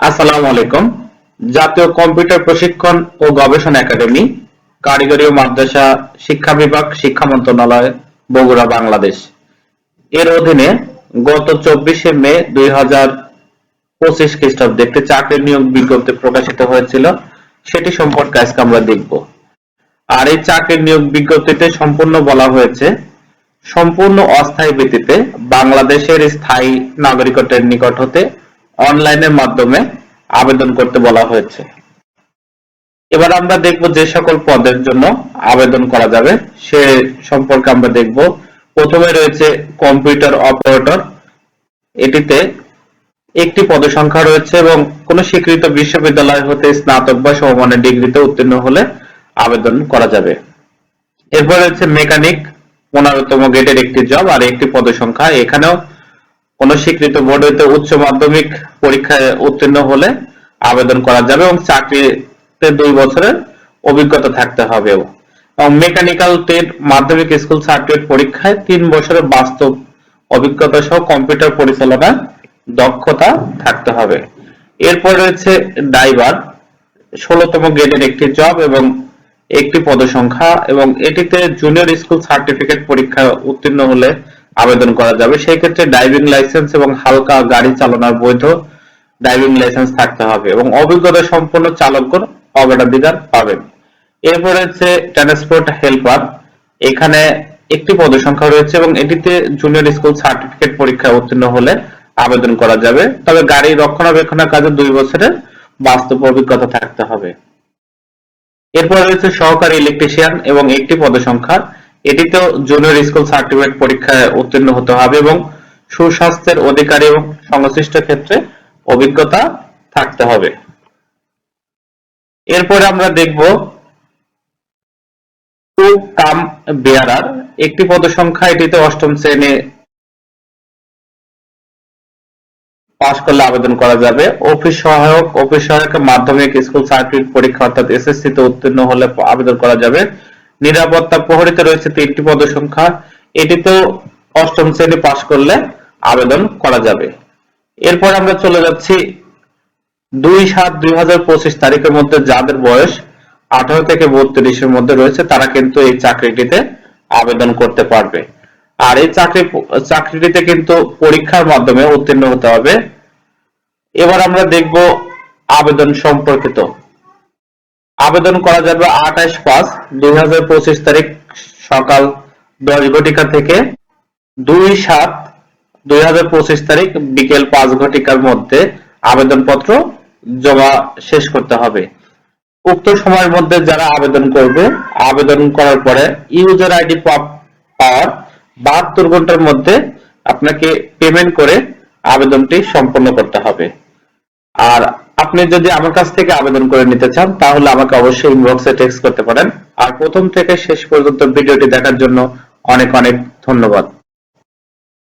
আসসালামু আলাইকুম। জাতীয় কম্পিউটার প্রশিক্ষণ ও গবেষণা একাডেমি, কারিগরি ও মাদ্রাসা শিক্ষা বিভাগ, শিক্ষা মন্ত্রণালয়, বগুড়া, বাংলাদেশ। এর অধীনে গত চব্বিশে মে দুই হাজার পঁচিশ খ্রিস্টাব্দে একটি চাকরি নিয়োগ বিজ্ঞপ্তি প্রকাশিত হয়েছিল। সেটি সম্পর্কে আজকে আমরা দেখব। আর এই চাকরির নিয়োগ বিজ্ঞপ্তিতে সম্পূর্ণ বলা হয়েছে, সম্পূর্ণ অস্থায়ী ভিত্তিতে বাংলাদেশের স্থায়ী নাগরিকত্বের নিকট হতে অনলাইনের মাধ্যমে আবেদন করতে বলা হয়েছে। এবার আমরা দেখব যে সকল পদের জন্য আবেদন করা যাবে। সে সম্পর্কে আমরা দেখব। প্রথমে রয়েছে কম্পিউটার অপারেটর। এটিতে একটি পদসংখ্যা রয়েছে এবং কোন স্বীকৃত বিশ্ববিদ্যালয় হতে স্নাতক বা সমমানের ডিগ্রিতে উত্তীর্ণ হলে আবেদন করা যাবে। এরপর রয়েছে মেকানিক, পনেরোতম গ্রেডের একটি জব আর একটি পদসংখ্যা। এখানেও কোন স্বীকৃত বোর্ড হইতে উচ্চ মাধ্যমিক পরীক্ষায় উত্তীর্ণ হলে আবেদন করা যাবে এবং চাকরিতে দুই বছরের অভিজ্ঞতা থাকতে হবে এবং মেকানিক্যাল ট্রেড মাধ্যমিক স্কুল সার্টিফিকেট পরীক্ষায় তিন বছরের বাস্তব অভিজ্ঞতা সহ কম্পিউটার পরিচালনা দক্ষতা থাকতে হবে। এরপর রয়েছে ড্রাইভার, ষোলতম গ্রেডের একটি জব এবং একটি পদসংখ্যা এবং এটিতে জুনিয়র স্কুল সার্টিফিকেট পরীক্ষা উত্তীর্ণ হলে আবেদন করা যাবে। সেই ক্ষেত্রে ড্রাইভিং লাইসেন্স এবং হালকা গাড়ি চালানোর বৈধ ড্রাইভিং লাইসেন্স থাকতে হবে এবং অভিজ্ঞতা সম্পন্ন চালকগণ অগ্রাধিকার পাবেন। এরপর রয়েছে ট্রান্সপোর্ট হেল্পার এখানে একটি পদসংখ্যা রয়েছে এবং এটিতে জুনিয়র স্কুল সার্টিফিকেট পরীক্ষায় উত্তীর্ণ হলে আবেদন করা যাবে। তবে গাড়ি রক্ষণাবেক্ষণের কাজে দুই বছরের বাস্তব অভিজ্ঞতা থাকতে হবে। এরপর রয়েছে সহকারী ইলেকট্রিশিয়ান এবং একটি পদসংখ্যা এটিতেও জুনিয়র স্কুল সার্টিফিকেট পরীক্ষায় উত্তীর্ণ হতে হবে এবং সুস্বাস্থ্যের অধিকারী এবং সংশ্লিষ্ট ক্ষেত্রে অভিজ্ঞতা থাকতে হবে। এরপরে আমরা দেখব টু কাম বেয়ারার একটি পদসংখ্যা এটিতে অষ্টম শ্রেণি পাশ করলে আবেদন করা যাবে। অফিস সহায়ক অফিস সহায়ক মাধ্যমিক স্কুল সার্টিফিকেট পরীক্ষা অর্থাৎ এসএসসি তে উত্তীর্ণ হলে আবেদন করা যাবে। নিরাপত্তা প্রহরীতে রয়েছে তিনটি পদসংখ্যা এটিতেও অষ্টম শ্রেণি পাশ করলে আবেদন করা যাবে। এরপর আমরা চলে যাচ্ছি দুই সাত দুই হাজার পঁচিশ তারিখের মধ্যে যাদের বয়স আঠারো থেকে বত্রিশের মধ্যে রয়েছে, তারা কিন্তু এই চাকরিটিতে আবেদন করতে পারবে। আর এই চাকরি, চাকরিটিতে কিন্তু পরীক্ষার মাধ্যমে উত্তীর্ণ হতে হবে। এবার আমরা দেখব আবেদন সম্পর্কিত আবেদন করা যাবে আঠাশ পাঁচ দুই তারিখ সকাল দশ ঘটিকা থেকে দুই সাত দুই হাজার পঁচিশ তারিখ বিকেল পাঁচ ঘটিকার মধ্যে আবেদনপত্র জমা শেষ করতে হবে। উক্ত সময়ের মধ্যে যারা আবেদন করবে, আবেদন করার পরে ইউজার আইডি পাওয়ার বাহাত্তর ঘণ্টার মধ্যে আপনাকে পেমেন্ট করে আবেদনটি সম্পন্ন করতে হবে। আর আপনি যদি আমার কাছ থেকে আবেদন করে নিতে চান, তাহলে আমাকে অবশ্যই ইনবক্সে টেক্সট করতে পারেন। আর প্রথম থেকে শেষ পর্যন্ত ভিডিওটি দেখার জন্য অনেক অনেক ধন্যবাদ।